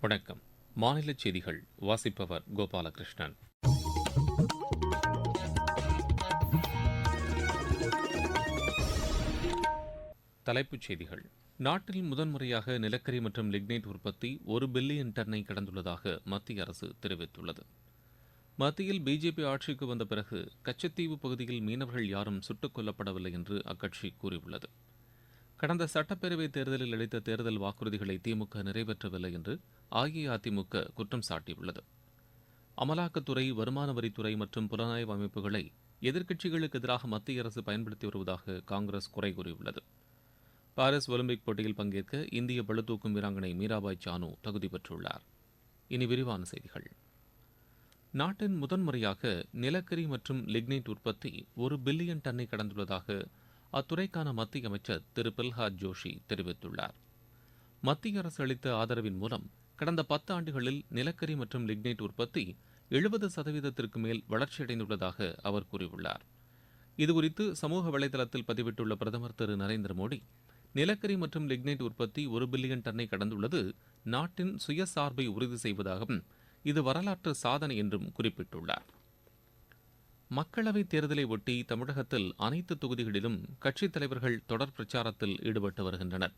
வணக்கம். மாநில செய்திகள் வாசிப்பவர் கோபாலகிருஷ்ணன். தலைப்புச் செய்திகள். நாட்டில் முதன்முறையாக நிலக்கரி மற்றும் லிக்னைட் உற்பத்தி ஒரு பில்லியன் டன்னை கடந்துள்ளதாக மத்திய அரசு தெரிவித்துள்ளது. மத்தியில் பிஜேபி ஆட்சிக்கு வந்த பிறகு கச்சத்தீவு பகுதியில் மீனவர்கள் யாரும் சுட்டுக் கொல்லப்படவில்லை என்று அக்கட்சி கூறியுள்ளது. கடந்த சட்டப்பேரவை தேர்தலில் அளித்த தேர்தல் வாக்குறுதிகளை திமுக நிறைவேற்றவில்லை என்று அஇஅதிமுக குற்றம் சாட்டியுள்ளது. அமலாக்கத்துறை வருமான வரித்துறை மற்றும் புலனாய்வு அமைப்புகளை எதிர்க்கட்சிகளுக்கு எதிராக மத்திய அரசு பயன்படுத்தி வருவதாக காங்கிரஸ் குறை கூறியுள்ளது. பாரிஸ் ஒலிம்பிக் போட்டியில் பங்கேற்க இந்திய பளுதூக்கும் வீராங்கனை மீராபாய் சானு தகுதி பெற்றுள்ளார். இனி விரிவான செய்திகள். நாட்டின் முதன்முறையாக நிலக்கரி மற்றும் லிக்னைட் உற்பத்தி ஒரு பில்லியன் டன்னை கடந்துள்ளதாக அத்துறைக்கான மத்திய அமைச்சர் திரு. பிரல்ஹாத் ஜோஷி தெரிவித்துள்ளார். மத்திய அரசு அளித்த ஆதரவின் மூலம் கடந்த பத்து ஆண்டுகளில் நிலக்கரி மற்றும் லிக்னைட் உற்பத்தி எழுபது சதவீதத்திற்கு மேல் வளர்ச்சியடைந்துள்ளதாக அவர் கூறியுள்ளார். இதுகுறித்து சமூக வலைதளத்தில் பதிவிட்டுள்ள பிரதமர் திரு. நரேந்திர மோடி நிலக்கரி மற்றும் லிக்னைட் உற்பத்தி ஒரு பில்லியன் டன்னை கடந்துள்ளது நாட்டின் சுயசார்பை உறுதி செய்வதாகவும் இது வரலாற்று சாதனை என்றும் குறிப்பிட்டுள்ளார். மக்களவைத் தேர்தலை ஒட்டி தமிழகத்தில் அனைத்து தொகுதிகளிலும் கட்சித் தலைவர்கள் தொடர் பிரச்சாரத்தில் ஈடுபட்டு வருகின்றனர்.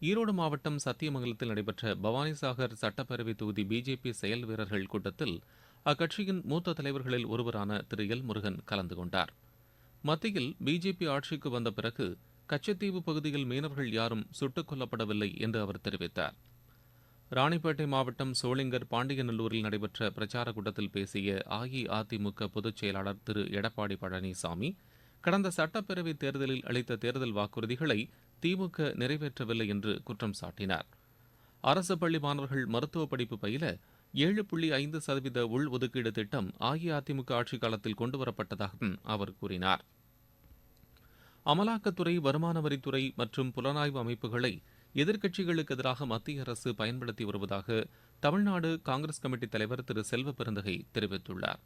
ஈரோடு மாவட்டம் சத்தியமங்கலத்தில் நடைபெற்ற பவானிசாகர் சட்டப்பேரவை தொகுதி பிஜேபி செயல் வீரர்கள் கூட்டத்தில் அக்கட்சியின் மூத்த தலைவர்களில் ஒருவரான திரு. எல். முருகன் கலந்து கொண்டார். மத்தியில் பிஜேபி ஆட்சிக்கு வந்த பிறகு கச்சத்தீவு பகுதியில் மீனவர்கள் யாரும் சுட்டுக் கொல்லப்படவில்லை என்று அவர் தெரிவித்தார். ராணிப்பேட்டை மாவட்டம் சோளிங்கர் பாண்டியநல்லூரில் நடைபெற்ற பிரச்சார கூட்டத்தில் பேசிய அஇஅதிமுக பொதுச் செயலாளர் திரு. எடப்பாடி பழனிசாமி கடந்த சட்டப்பேரவைத் தேர்தலில் அளித்த தேர்தல் வாக்குறுதிகளை திமுக நிறைவேற்றவில்லை என்று குற்றம் சாட்டினார். அரசு பள்ளி மாணவர்கள் மருத்துவ படிப்பு பயில ஏழு புள்ளி ஐந்து சதவீத உள் ஒதுக்கீடு திட்டம் அஇஅதிமுக ஆட்சிக் காலத்தில் கொண்டுவரப்பட்டதாகவும் அவர் கூறினார். அமலாக்கத்துறை வருமான வரித்துறை மற்றும் புலனாய்வு அமைப்புகளை எதிர்க்கட்சிகளுக்கு எதிராக மத்திய அரசு பயன்படுத்தி வருவதாக தமிழ்நாடு காங்கிரஸ் கமிட்டி தலைவர் திரு செல்வ பெருந்தகை தெரிவித்துள்ளார்.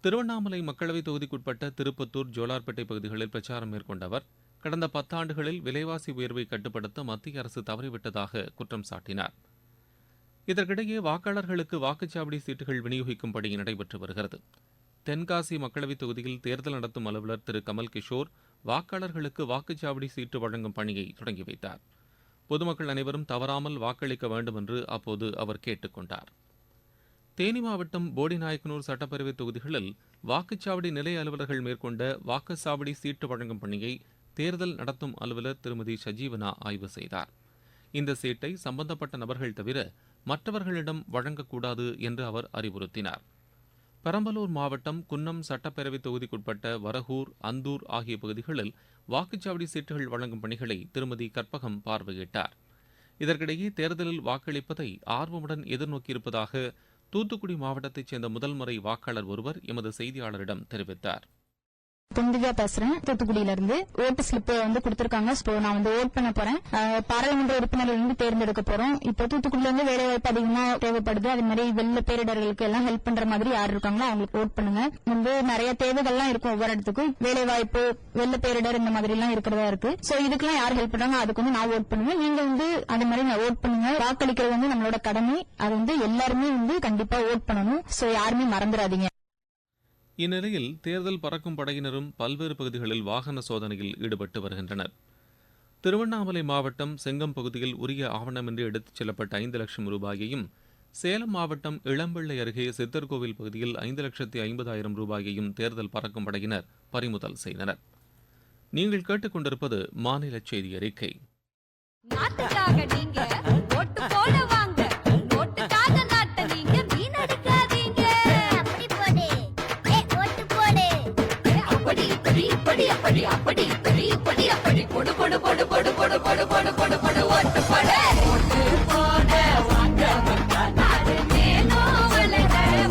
திருவண்ணாமலை மக்களவைத் தொகுதிக்குட்பட்ட திருப்பத்தூர் ஜோலார்பேட்டை பகுதிகளில் பிரச்சாரம் மேற்கொண்ட அவர் கடந்த பத்தாண்டுகளில் விலைவாசி உயர்வை கட்டுப்படுத்த மத்திய அரசு தவறிவிட்டதாக குற்றம் சாட்டினார். இதற்கிடையே வாக்காளர்களுக்கு வாக்குச்சாவடி சீட்டுகள் விநியோகிக்கும் பணி நடைபெற்று வருகிறது. தென்காசி மக்களவைத் தொகுதியில் தேர்தல் நடத்தும் அலுவலர் திரு கமல் கிஷோர் வாக்காளர்களுக்கு வாக்குச்சாவடி சீட்டு வழங்கும் பணியை தொடங்கி வைத்தார். பொதுமக்கள் அனைவரும் தவறாமல் வாக்களிக்க வேண்டும் என்று அப்போது அவர் கேட்டுக்கொண்டார். தேனி மாவட்டம் போடிநாயக்கனூர் சட்டப்பேரவை தொகுதிகளில் வாக்குச்சாவடி நிலைய அலுவலர்கள் மேற்கொண்ட வாக்குச்சாவடி சீட்டு வழங்கும் பணியை தேர்தல் நடத்தும் அலுவலர் திருமதி சஜீவனா ஆய்வு செய்தார். இந்த சீட்டை சம்பந்தப்பட்ட நபர்கள் தவிர மற்றவர்களிடம் வழங்கக்கூடாது என்று அவர் அறிவுறுத்தினார். பெரம்பலூர் மாவட்டம் குன்னம் சட்டப்பேரவை தொகுதிக்குட்பட்ட வரகூர் அந்தூர் ஆகிய பகுதிகளில் வாக்குச்சாவடி சீட்டுகள் வழங்கும் பணிகளை திருமதி கற்பகம் பார்வையிட்டார். இதற்கிடையே தேர்தலில் வாக்களிப்பதை ஆர்வமுடன் எதிர்நோக்கியிருப்பதாக தூத்துக்குடி மாவட்டத்தைச் சேர்ந்த முதல் முறை வாக்காளர் ஒருவர் எமது செய்தியாளரிடம் தெரிவித்தார். துந்திகா பேசுறேன். தூத்துக்குடியில இருந்து ஓட்டு ஸ்லிப் வந்து கொடுத்திருக்காங்க. நான் வந்து ஓட் பண்ண போறேன். பாராளுமன்ற உறுப்பினர்கள் இருந்து தேர்ந்தெடுக்க போறோம். இப்போ தூத்துக்குடியில இருந்து வேலை வாய்ப்பு அதிகமா தேவைப்படுது. அதே மாதிரி வெள்ள பேரிடர்களுக்கு எல்லாம் ஹெல்ப் பண்ற மாதிரி யார் இருக்காங்களோ அவங்களுக்கு ஓட் பண்ணுங்க. வந்து நிறைய தேவைகள்லாம் இருக்கும் ஒவ்வொரு இடத்துக்கும். வேலை வாய்ப்பு வெள்ள பேரிடர் இந்த மாதிரி எல்லாம் இருக்கிறதா இருக்கு. சோ இதுக்கெல்லாம் யார் ஹெல்ப் பண்றாங்க அதுக்கு வந்து நான் ஓட் பண்ணுவேன். நீங்க வந்து அந்த மாதிரி நான் ஓட் பண்ணுங்க. வாக்களிக்கிறது வந்து நம்மளோட கடமை. அது வந்து எல்லாருமே வந்து கண்டிப்பா ஓட் பண்ணணும். சோ யாருமே மறந்துடாதீங்க. இந்நிலையில் தேர்தல் பறக்கும் படையினரும் பல்வேறு பகுதிகளில் வாகன சோதனையில் ஈடுபட்டு வருகின்றனர். திருவண்ணாமலை மாவட்டம் செங்கம் பகுதியில் உரிய ஆவணமின்றி எடுத்துச் செல்லப்பட்ட ஐந்து லட்சம் ரூபாயையும் சேலம் மாவட்டம் இளம்பிள்ளை அருகே சித்தர்கோவில் பகுதியில் ஐந்து லட்சத்தி ஐம்பதாயிரம் ரூபாயையும் தேர்தல் பறக்கும் படையினர் பறிமுதல் செய்தனர். நீங்கள் கேட்டுக்கொண்டிருப்பது மாநில செய்தி அறிக்கை. அப்படி அப்படி அப்படி இப்படி இப்படி அப்படி. போடு போடு போடு போடு போடு போடு போடு போடு போடு ஓட்டு பட. ஓட்டு போட வாங்க மக்கா நாடு மேலும்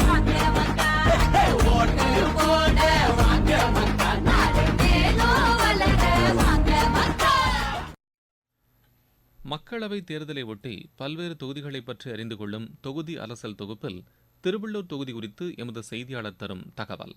வாங்க மக்கா ஓட்டு போட வாங்க மக்கா நாடு மேலும் வாங்க மக்கா மக்களவைத் தேர்தலை ஒட்டி பல்வேறு தொகுதிகளை பற்றி அறிந்து கொள்ளும் தொகுதி அரசல் தொகுப்பில் திருவள்ளூர் தொகுதி குறித்து எமது செய்தியாளர் தரும் தகவல்.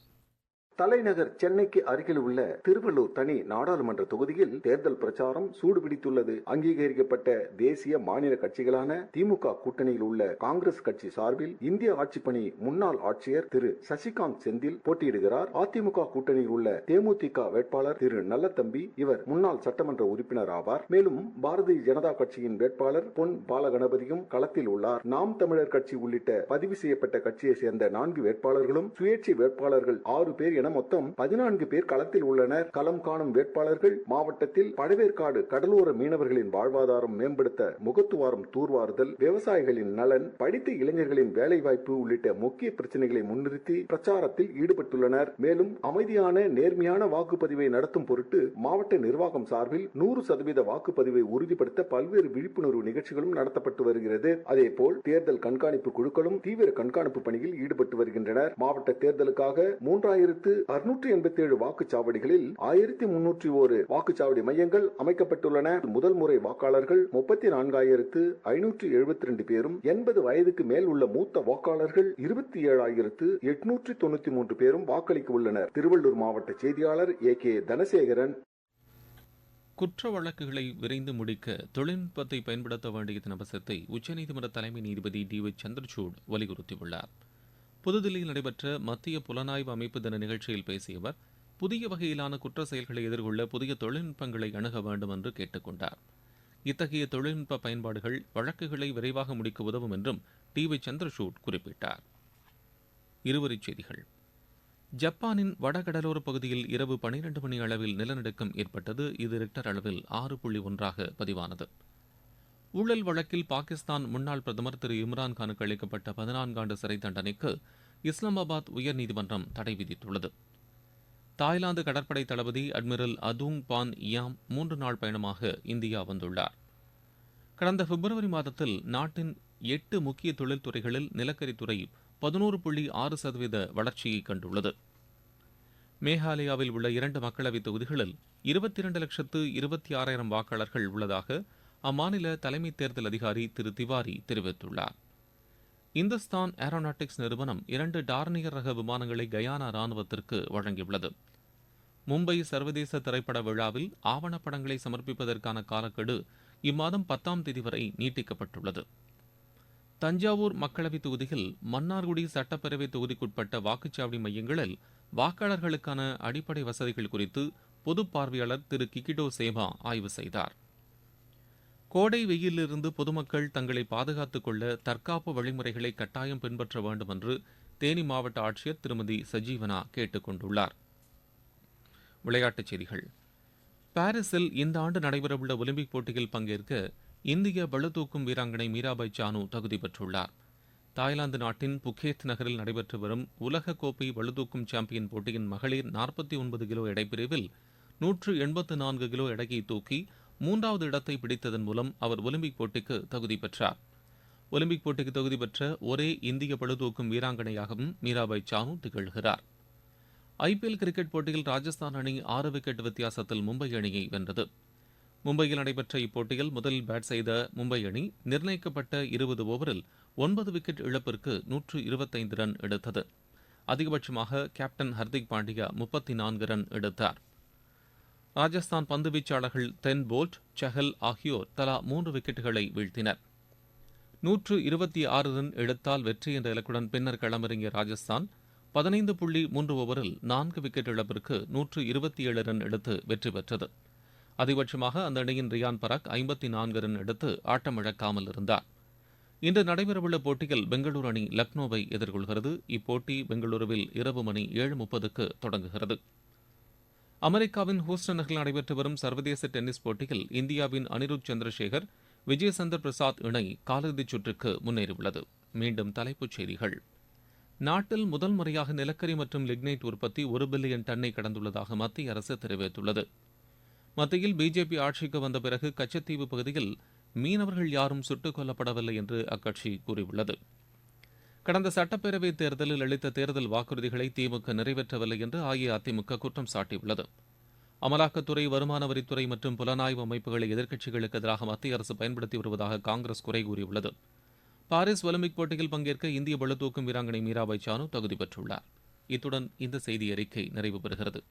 தலைநகர் சென்னைக்கு அருகில் உள்ள திருவள்ளூர் தனி நாடாளுமன்ற தொகுதியில் தேர்தல் பிரச்சாரம் சூடுபிடித்துள்ளது. அங்கீகரிக்கப்பட்ட தேசிய மாநில கட்சிகளான திமுக கூட்டணியில் உள்ள காங்கிரஸ் கட்சி சார்பில் இந்திய ஆட்சிப்பணி முன்னாள் ஆட்சியர் திரு. சசிகாந்த் செந்தில் போட்டியிடுகிறார். அதிமுக கூட்டணியில் உள்ள தேமுதிக வேட்பாளர் திரு. நல்லத்தம்பி இவர் முன்னாள் சட்டமன்ற உறுப்பினர் ஆவார். மேலும் பாரதிய ஜனதா கட்சியின் வேட்பாளர் பொன் பாலகணபதியும் களத்தில் உள்ளார். நாம் தமிழர் கட்சி உள்ளிட்ட பதிவு செய்யப்பட்ட கட்சியை சேர்ந்த நான்கு வேட்பாளர்களும் சுயேட்சை வேட்பாளர்கள் ஆறு பேர் என மொத்தம் பதினான்கு பேர் களத்தில் உள்ளனர். களம் காணும் வேட்பாளர்கள் மாவட்டத்தில் பழவேற்காடு கடலோர மீனவர்களின் வாழ்வாதாரம் மேம்படுத்த முகத்துவாரம் தூர்வாறுதல் விவசாயிகளின் நலன் படித்த இளைஞர்களின் வேலைவாய்ப்பு உள்ளிட்ட முக்கிய பிரச்சனைகளை முன்னிறுத்தி பிரச்சாரத்தில் ஈடுபட்டுள்ளனர். மேலும் அமைதியான நேர்மையான வாக்குப்பதிவை நடத்தும் பொருட்டு மாவட்ட நிர்வாகம் சார்பில் நூறு சதவீத வாக்குப்பதிவை உறுதிப்படுத்த பல்வேறு விழிப்புணர்வு நிகழ்ச்சிகளும் நடத்தப்பட்டு வருகிறது. அதேபோல் தேர்தல் கண்காணிப்பு குழுக்களும் தீவிர கண்காணிப்பு பணியில் ஈடுபட்டு வருகின்றனர். மாவட்ட தேர்தலுக்காக மூன்றாயிரத்து அறுநூற்று எண்பத்தி ஏழு வாக்குச்சாவடிகளில் ஆயிரத்தி முன்னூற்றி ஒரு வாக்குச்சாவடி மையங்கள் அமைக்கப்பட்டுள்ளன. முதல் முறை வாக்காளர்கள் முப்பத்தி நான்காயிரத்து ஐநூற்று எழுபத்தி ரெண்டு பேரும் எண்பது வயதுக்கு மேல் உள்ள மூத்த வாக்காளர்கள் இருபத்தி ஏழாயிரத்து எட்நூற்றி தொண்ணூத்தி மூன்று பேரும் வாக்களிக்க உள்ளனர் திருவள்ளூர் மாவட்ட செய்தியாளர் ஏ கே தனசேகரன். குற்ற வழக்குகளை விரைந்து முடிக்க தொழில்நுட்பத்தை பயன்படுத்த வேண்டியதன் அவசியத்தை உச்சநீதிமன்ற தலைமை நீதிபதி டி ஒய் சந்திரசூட் வலியுறுத்தியுள்ளார். புதுதில்லியில் நடைபெற்ற மத்திய புலனாய்வு அமைப்பு தின நிகழ்ச்சியில் பேசிய அவர் புதிய வகையிலான குற்ற செயல்களை எதிர்கொள்ள புதிய தொழில்நுட்பங்களை அணுக வேண்டும் என்று கேட்டுக்கொண்டார் இத்தகைய தொழில்நுட்ப பயன்பாடுகள் வழக்குகளை விரைவாக முடிக்க உதவும் என்றும் டி வி சந்திரசூட் குறிப்பிட்டார். இருவரிச் செய்திகள். ஜப்பானின் வடகடலோர பகுதியில் இரவு பனிரெண்டு மணி அளவில் நிலநடுக்கம் ஏற்பட்டது. இது ரிக்டர் அளவில் ஆறு புள்ளி ஒன்றாக பதிவானது. ஊழல் வழக்கில் பாகிஸ்தான் முன்னாள் பிரதமர் திரு இம்ரான்கானுக்கு அளிக்கப்பட்ட பதினான்காண்டு சிறை தண்டனைக்கு இஸ்லாமாபாத் உயர்நீதிமன்றம் தடை விதித்துள்ளது. தாய்லாந்து கடற்படை தளபதி அட்மிரல் அதுங் பான் இயாம் மூன்று நாள் பயணமாக இந்தியா வந்துள்ளார். கடந்த பிப்ரவரி மாதத்தில் நாட்டின் எட்டு முக்கிய தொழில்துறைகளில் நிலக்கரித்துறை பதினோரு புள்ளி ஆறு சதவீத வளர்ச்சியை கண்டுள்ளது. மேகாலயாவில் உள்ள இரண்டு மக்களவைத் தொகுதிகளில் இருபத்தி இரண்டு லட்சத்து இருபத்தி ஆறாயிரம் வாக்காளர்கள் உள்ளதாக அம்மாநில தலைமை தேர்தல் அதிகாரி திரு திவாரி தெரிவித்துள்ளார். இந்துஸ்தான் ஏரோநாட்டிக்ஸ் நிறுவனம் இரண்டு டார்னியர் ரக விமானங்களை கயானா ராணுவத்திற்கு வழங்கியுள்ளது. மும்பை சர்வதேச திரைப்பட விழாவில் ஆவணப்படங்களை சமர்ப்பிப்பதற்கான காலக்கெடு இம்மாதம் பத்தாம் தேதி வரை நீட்டிக்கப்பட்டுள்ளது. தஞ்சாவூர் மக்களவைத் தொகுதியில் மன்னார்குடி சட்டப்பேரவை தொகுதிக்குட்பட்ட வாக்குச்சாவடி மையங்களில் வாக்காளர்களுக்கான அடிப்படை வசதிகள் குறித்து பொது பார்வையாளர் திரு கிகிடோ சேவா ஆய்வு செய்தார். கோடை வெயிலிருந்து பொதுமக்கள் தங்களை பாதுகாத்துக் கொள்ள தற்காப்பு வழிமுறைகளை கட்டாயம் பின்பற்ற வேண்டும் என்று தேனி மாவட்ட ஆட்சியர் திருமதி சஜீவனா கேட்டுக் கொண்டுள்ளார். விளையாட்டுச் செய்திகள். பாரிஸில் இந்த ஆண்டு நடைபெறவுள்ள ஒலிம்பிக் போட்டியில் பங்கேற்க இந்திய பளுதூக்கும் வீராங்கனை மீராபாய் சானு தகுதி பெற்றுள்ளார். தாய்லாந்து நாட்டின் புக்கேத் நகரில் நடைபெற்று வரும் உலக கோப்பை பளுதூக்கும் சாம்பியன் போட்டியின் மகளிர் நாற்பத்தி ஒன்பது கிலோ எடைப்பிரிவில் நூற்று எண்பத்து நான்கு கிலோ எடையை தூக்கி மூன்றாவது இடத்தை பிடித்ததன் மூலம் அவர் ஒலிம்பிக் போட்டிக்கு தகுதி பெற்றார். ஒலிம்பிக் போட்டிக்கு தகுதி பெற்ற ஒரே இந்திய பழுதூக்கும் வீராங்கனையாகவும் மீராபாய் சானு திகழ்கிறார். ஐபிஎல் கிரிக்கெட் போட்டியில் ராஜஸ்தான் அணி ஆறு விக்கெட் வித்தியாசத்தில் மும்பை அணியை வென்றது. மும்பையில் நடைபெற்ற இப்போட்டியில் முதலில் பேட் செய்த மும்பை அணி நிர்ணயிக்கப்பட்ட இருபது ஓவரில் ஒன்பது விக்கெட் இழப்பிற்கு நூற்று இருபத்தைந்து ரன் எடுத்தது. அதிகபட்சமாக கேப்டன் ஹர்திக் பாண்டியா முப்பத்தி நான்கு ரன் எடுத்தார். ராஜஸ்தான் பந்து வீச்சாளர்கள் தென் போல்ட் சஹல் ஆகியோர் தலா மூன்று விக்கெட்டுகளை வீழ்த்தினர். நூற்று இருபத்தி ஆறு ரன் எடுத்தால் வெற்றி என்ற இலக்குடன் பின்னர் களமிறங்கிய ராஜஸ்தான் பதினைந்து புள்ளி மூன்று ஓவரில் நான்கு விக்கெட் இழப்பிற்கு நூற்று இருபத்தி ஏழு ரன் எடுத்து வெற்றி பெற்றது. அதிகபட்சமாக அந்த அணியின் ரியான் பராக் ஐம்பத்தி நான்கு ரன் எடுத்து ஆட்டமிழக்காமல் இருந்தார். இன்று நடைபெறவுள்ள போட்டியில் பெங்களூரு அணி லக்னோவை எதிர்கொள்கிறது. இப்போட்டி பெங்களூருவில் இரவு மணி ஏழு முப்பதுக்கு தொடங்குகிறது. அமெரிக்காவின் ஹூஸ்டன் நகரில் நடைபெற்று வரும் சர்வதேச டென்னிஸ் போட்டியில் இந்தியாவின் அனிருத் சந்திரசேகர் விஜயசந்தர் பிரசாத் இணை காலிறுதிச் சுற்றுக்கு முன்னேறியுள்ளது. மீண்டும் தலைப்புச் செய்திகள். நாட்டில் முதல் முறையாக நிலக்கரி மற்றும் லிக்னைட் உற்பத்தி ஒரு பில்லியன் டன்னை கடந்துள்ளதாக மத்திய அரசு தெரிவித்துள்ளது. மத்தியில் பிஜேபி ஆட்சிக்கு வந்த பிறகு கச்சத்தீவு பகுதியில் மீனவர்கள் யாரும் சுட்டுக் கொல்லப்படவில்லை என்று அக்கட்சி கூறியுள்ளது. கடந்த சட்டப்பேரவைத் தேர்தலில் அளித்த தேர்தல் வாக்குறுதிகளை திமுக நிறைவேற்றவில்லை என்று அஇஅதிமுக குற்றம் சாட்டியுள்ளது. அமலாக்கத்துறை வருமான வரித்துறை மற்றும் புலனாய்வு அமைப்புகளை எதிர்க்கட்சிகளுக்கு எதிராக மத்திய அரசு பயன்படுத்தி வருவதாக காங்கிரஸ் குறை கூறியுள்ளது. பாரிஸ் ஒலிம்பிக் போட்டியில் பங்கேற்க இந்திய பளுதூக்கும் வீராங்கனை மீராபாய் சானு தகுதி பெற்றுள்ளார். இத்துடன் இந்த செய்தி அறிக்கை நிறைவு பெறுகிறது.